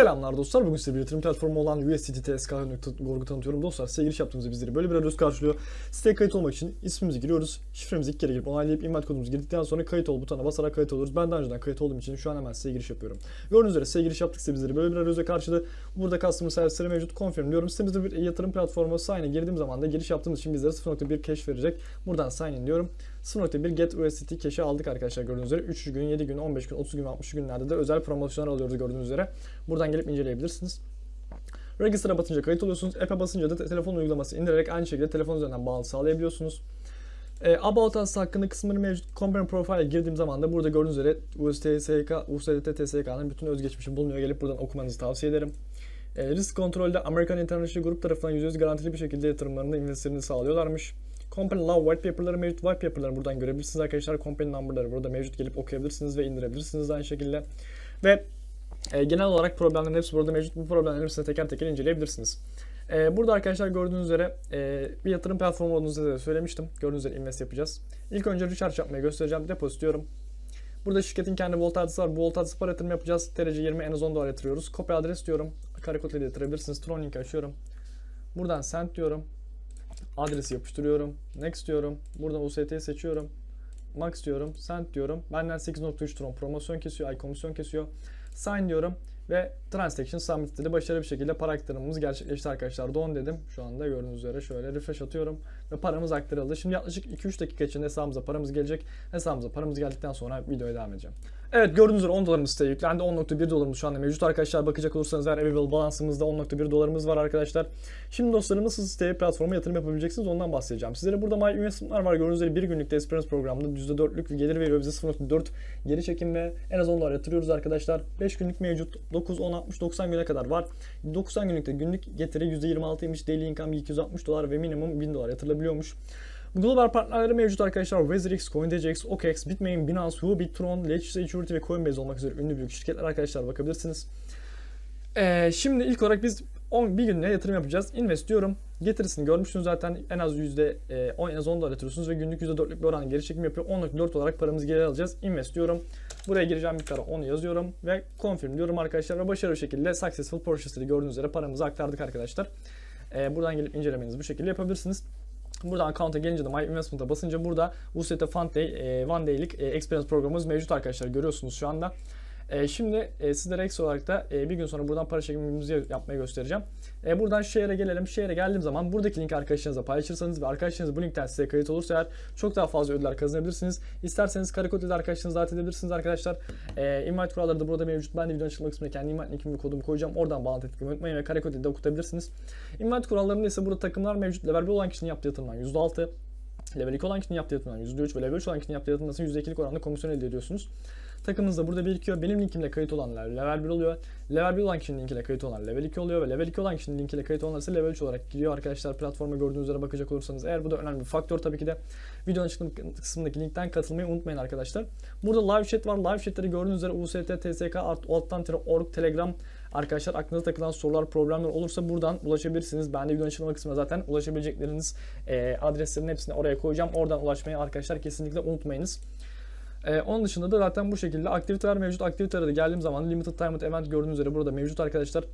Selamlar dostlar. Bugün size bir yatırım platformu olan USDT TSK.org'u tanıtıyorum. Dostlar size giriş yaptığımızda bizleri böyle bir arayüz karşılıyor. Siteye kayıt olmak için ismimizi giriyoruz. Şifremizi iki kere girip onaylayıp invite kodumuzu girdikten sonra kayıt ol butonuna basarak kayıt oluruz. Ben daha önceden kayıt olduğum için şu an hemen size giriş yapıyorum. Gördüğünüz üzere size giriş yaptıksa bizleri böyle bir arayüzle karşıladı. Burada customer servisleri mevcut. Confirm diyorum. Sitemizde bir yatırım platformu sign'e girdiğim zaman da giriş yaptığımız için bizlere 0.1 cash verecek. Buradan sign in diyorum. 0.1 get USDT cash'i aldık arkadaşlar gördüğünüz üzere. 3 gün, 7 gün, 15 gün, 30 gün, 60 günlerde de özel promosyonlar alıyoruz gördüğünüz üzere. Buradan gelip inceleyebilirsiniz. Register'a basınca kayıt oluyorsunuz. App'e basınca da te- telefon uygulaması indirerek aynı şekilde telefon üzerinden bağlı sağlayabiliyorsunuz. E, About Us hakkında kısımları mevcut. Compare Profile'e girdiğim zaman da burada gördüğünüz üzere USTSK, USDT TSK'nın bütün özgeçmişi bulunuyor. Gelip buradan okumanızı tavsiye ederim. E, risk kontrolde American International Group tarafından %100 garantili bir şekilde yatırımlarını, investlerini sağlıyorlarmış. Company Law White Paper'ları mevcut. White Paper'ları buradan görebilirsiniz arkadaşlar. Company Number'ları burada mevcut. Gelip okuyabilirsiniz ve indirebilirsiniz aynı şekilde. Ve e, genel olarak problemlerin hepsi burada mevcut. Bu problemlerin hepsini teker teker inceleyebilirsiniz. E, burada arkadaşlar gördüğünüz üzere e, bir yatırım platformu olduğunu size söylemiştim. Gördüğünüz üzere invest yapacağız. İlk önce recharge yapmayı göstereceğim. Depozit diyorum. Burada şirketin kendi volt adresi var. Bu volt adresi para yatırım yapacağız. TRC 20 en az 10 dolar yatırıyoruz. Kopya adres diyorum. Karekod ile yatırabilirsiniz. Tron link açıyorum. Buradan send diyorum. Adresi yapıştırıyorum. Next diyorum. Buradan UST'yi seçiyorum. Max diyorum. Send diyorum. Benden 8.3 Tron promosyon kesiyor. Ay komisyon kesiyor. Sign diyorum. Ve transaction submit dedi. Başarılı bir şekilde para aktarımımız gerçekleşti arkadaşlar. Don dedim. Şu anda gördüğünüz üzere şöyle refresh atıyorum. Ve paramız aktarıldı. Şimdi yaklaşık 2-3 dakika içinde hesabımıza paramız gelecek. Hesabımıza paramız geldikten sonra videoya devam edeceğim. Evet gördüğünüz üzere 10 dolarımız siteye yüklendi. 10.1 dolarımız şu anda mevcut arkadaşlar. Bakacak olursanız eğer available balansımızda 10.1 dolarımız var arkadaşlar. Şimdi dostlarım nasıl siteye platforma yatırım yapabileceksiniz ondan bahsedeceğim. Sizlere burada My Investment'lar var. Gördüğünüz üzere bir günlükte Experience programında %4'lük bir gelir veriyor bize 0.4 geri çekim ve en az 10 dolar yatırıyoruz arkadaşlar. 5 günlük mevcut 9, 10, 60, 90 güne kadar var. 90 günlükte günlük getiri %26'ymış. Daily income 260 dolar ve minimum 1000 dolar yatırılabiliyormuş. Global partnerleri mevcut arkadaşlar. WazirX, CoinDJX, OKX, Bitmain, Binance, Huobi, Tron, Ledger Security ve Coinbase olmak üzere ünlü büyük şirketler arkadaşlar bakabilirsiniz. Ee, şimdi ilk olarak biz 10 bir günlüğe yatırım yapacağız. Invest diyorum. Getirisini görmüşsünüz zaten en az yüzde e, 10 en az 10 dolar yatırıyorsunuz ve günlük %4'lük bir oran geri çekim yapıyor. 10.4 olarak paramızı geri alacağız. Invest diyorum. Buraya gireceğim miktarı 10 yazıyorum ve confirm diyorum arkadaşlar ve başarılı şekilde successful purchase'leri gördüğünüz üzere paramızı aktardık arkadaşlar. Ee, buradan gelip incelemenizi bu şekilde yapabilirsiniz. Buradan account'a gelince de My Investment'a basınca burada UST Fund Day, e, One Day'lik e, Experience programımız mevcut arkadaşlar görüyorsunuz şu anda. E, şimdi e, sizlere ekstra olarak da e, bir gün sonra buradan para çekimimizi yapmayı göstereceğim. E, buradan share'e gelelim. Share'e geldiğim zaman buradaki linki arkadaşlarınızla paylaşırsanız ve arkadaşlarınız bu linkten size kayıt olursa eğer çok daha fazla ödüller kazanabilirsiniz. İsterseniz karekod ile arkadaşlarınızı davet edebilirsiniz arkadaşlar. E, invite kuralları da burada mevcut. Ben de videonun açıklama kısmına kendi invite linkimi ve kodumu koyacağım. Oradan bağlantı etmeyi unutmayın ve karekod ile de okutabilirsiniz. Invite kurallarında ise burada takımlar mevcut. Level 1 olan kişinin yaptığı yatırımdan %6, Level 2 olan kişinin yaptığı yatırımdan %3 ve level 3 olan kişinin yaptığı yatırımdan %2'lik oranda komisyon elde ediyorsunuz. Takımınız da burada birikiyor. Benim linkimle kayıt olanlar level 1 oluyor. Level 1 olan kişinin linkiyle kayıt olanlar level 2 oluyor ve level 2 olan kişinin linkiyle kayıt olanlar ise level 3 olarak giriyor arkadaşlar. Platforma gördüğünüz üzere bakacak olursanız eğer bu da önemli bir faktör tabii ki de videonun açıklama kısmındaki linkten katılmayı unutmayın arkadaşlar. Burada live chat var. Live chatleri gördüğünüz üzere UST, TSK, alttan org, Telegram Arkadaşlar aklınıza takılan sorular, problemler olursa buradan ulaşabilirsiniz. Ben de videonun açıklama kısmına zaten ulaşabilecekleriniz e, adreslerin hepsini oraya koyacağım. Oradan ulaşmayı arkadaşlar kesinlikle unutmayınız. Ee, onun dışında da zaten bu şekilde aktiviteler mevcut. Aktivitelere de geldiğim zaman Limited Time Event gördüğünüz üzere burada mevcut arkadaşlar.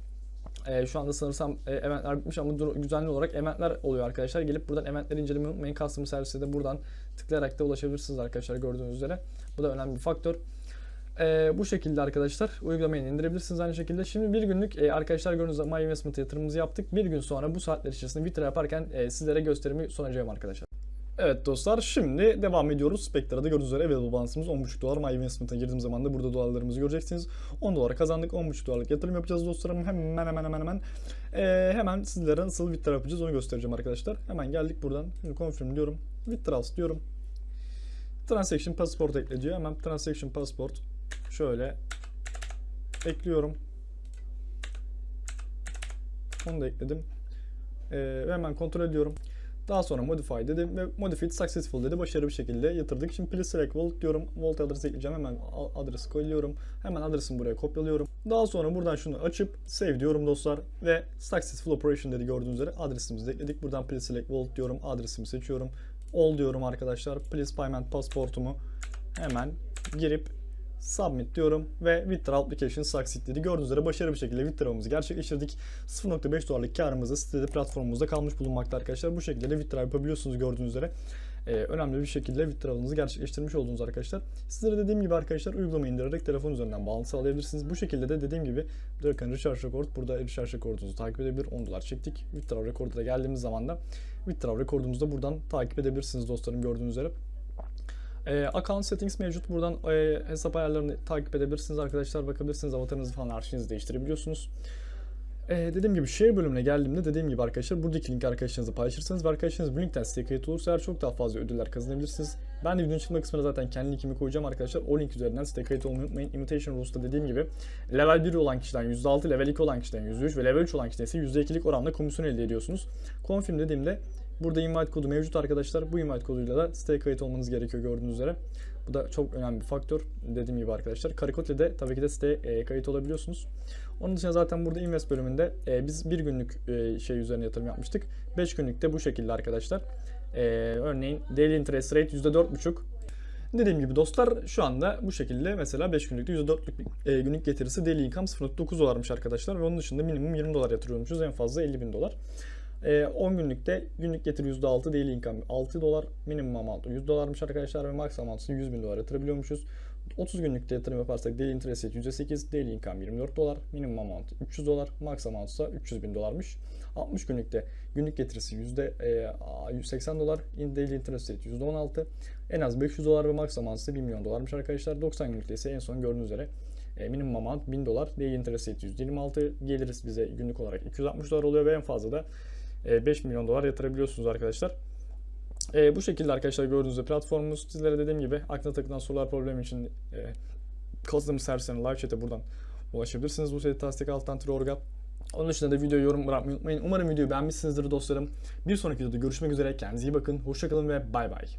Ee, şu anda sanırsam e, eventler bitmiş ama düzenli olarak eventler oluyor arkadaşlar. Gelip buradan eventleri incelemeyi unutmayın. Customer Service'e de buradan tıklayarak da ulaşabilirsiniz arkadaşlar gördüğünüz üzere. Bu da önemli bir faktör. Ee, bu şekilde arkadaşlar uygulamayı indirebilirsiniz aynı şekilde. Şimdi bir günlük e, arkadaşlar gördüğünüz gibi My Investment yatırımımızı yaptık. Bir gün sonra bu saatler içerisinde Twitter yaparken e, sizlere gösterimi sunacağım arkadaşlar. Evet dostlar şimdi devam ediyoruz. Spectre'da gördüğünüz üzere available balance'ımız 10.5 dolar. My Investment'a girdiğim zaman da burada dolarlarımızı göreceksiniz. 10 dolar kazandık. 10.5 dolarlık yatırım yapacağız dostlarım. Hemen hemen hemen hemen. Ee, hemen sizlere nasıl withdraw yapacağız onu göstereceğim arkadaşlar. Hemen geldik buradan. Confirm diyorum. Withdrawals diyorum. Transaction passport ekle diyor. Hemen transaction passport şöyle ekliyorum. Onu da ekledim. Ee, hemen kontrol ediyorum. Daha sonra modify dedim ve modified successful dedi. Başarılı bir şekilde yatırdık. Şimdi please select wallet diyorum. Wallet adresi ekleyeceğim. Hemen adresi koyuyorum. Hemen adresimi buraya kopyalıyorum. Daha sonra buradan şunu açıp save diyorum dostlar. Ve successful operation dedi gördüğünüz üzere. Adresimizi de ekledik. Buradan please select wallet diyorum. Adresimi seçiyorum. All diyorum arkadaşlar. Please payment pasportumu hemen girip Submit diyorum ve Withdraw Application Succeed dedi. Gördüğünüz üzere başarılı bir şekilde withdraw'ımızı gerçekleştirdik. 0.5 dolarlık karımızı sitede platformumuzda kalmış bulunmakta arkadaşlar. Bu şekilde de withdraw yapabiliyorsunuz gördüğünüz üzere. Ee, önemli bir şekilde withdraw'ınızı gerçekleştirmiş oldunuz arkadaşlar. Sizlere dediğim gibi arkadaşlar uygulama indirerek telefon üzerinden bağlantı sağlayabilirsiniz. Bu şekilde de dediğim gibi direkt hani recharge record burada recharge rekordunuzu takip edebilir. 10 dolar çektik. Withdraw rekorda da geldiğimiz zaman da withdraw rekordumuzu da buradan takip edebilirsiniz dostlarım gördüğünüz üzere. E, account settings mevcut. Buradan e, hesap ayarlarını takip edebilirsiniz arkadaşlar. Bakabilirsiniz avatarınızı falan her şeyinizi değiştirebiliyorsunuz. E, dediğim gibi share bölümüne geldiğimde dediğim gibi arkadaşlar buradaki linki arkadaşlarınızla paylaşırsanız ve arkadaşlarınız bu linkten siteye kayıt olursa eğer çok daha fazla ödüller kazanabilirsiniz. Ben de videonun çıkma kısmına zaten kendi linkimi koyacağım arkadaşlar. O link üzerinden siteye kayıt olmayı unutmayın. Imitation Rules'ta dediğim gibi level 1 olan kişiden %6, level 2 olan kişiden %3 ve level 3 olan kişiden ise %2'lik oranda komisyon elde ediyorsunuz. Confirm dediğimde Burada invite kodu mevcut arkadaşlar. Bu invite koduyla da siteye kayıt olmanız gerekiyor gördüğünüz üzere. Bu da çok önemli bir faktör. Dediğim gibi arkadaşlar. Karikotle'de tabii ki de siteye e, kayıt olabiliyorsunuz. Onun dışında zaten burada invest bölümünde e, biz bir günlük e, şey üzerine yatırım yapmıştık. 5 günlük de bu şekilde arkadaşlar. E, örneğin daily interest rate %4,5 Dediğim gibi dostlar şu anda bu şekilde mesela 5 günlükte %4'lük e, günlük getirisi daily income 0.9 dolarmış arkadaşlar ve onun dışında minimum 20 dolar yatırıyormuşuz en fazla 50 bin dolar. E, 10 günlükte günlük getiri %6 daily income 6 dolar minimum amount 100 dolarmış arkadaşlar ve max amount 100 bin dolar yatırabiliyormuşuz. 30 günlükte yatırım yaparsak daily interest rate %8, daily income 24 dolar, minimum amount 300 dolar, max amount ise 300 bin dolarmış. 60 günlükte günlük getirisi %80 dolar, daily interest rate %16, en az 500 dolar ve max amount ise 1 milyon dolarmış arkadaşlar. 90 günlükte ise en son gördüğünüz üzere e, minimum amount 1000 dolar, daily interest rate %26, geliriz bize günlük olarak 260 dolar oluyor ve en fazla da 5 milyon dolar yatırabiliyorsunuz arkadaşlar. E, bu şekilde arkadaşlar gördüğünüz gibi platformumuz sizlere dediğim gibi aklına takılan sorular problem için e, customer service'ine live chat'e buradan ulaşabilirsiniz. Bu site tasdik alttan orga. Onun dışında da video yorum bırakmayı unutmayın. Umarım videoyu beğenmişsinizdir dostlarım. Bir sonraki videoda görüşmek üzere. Kendinize iyi bakın. Hoşçakalın ve bay bay.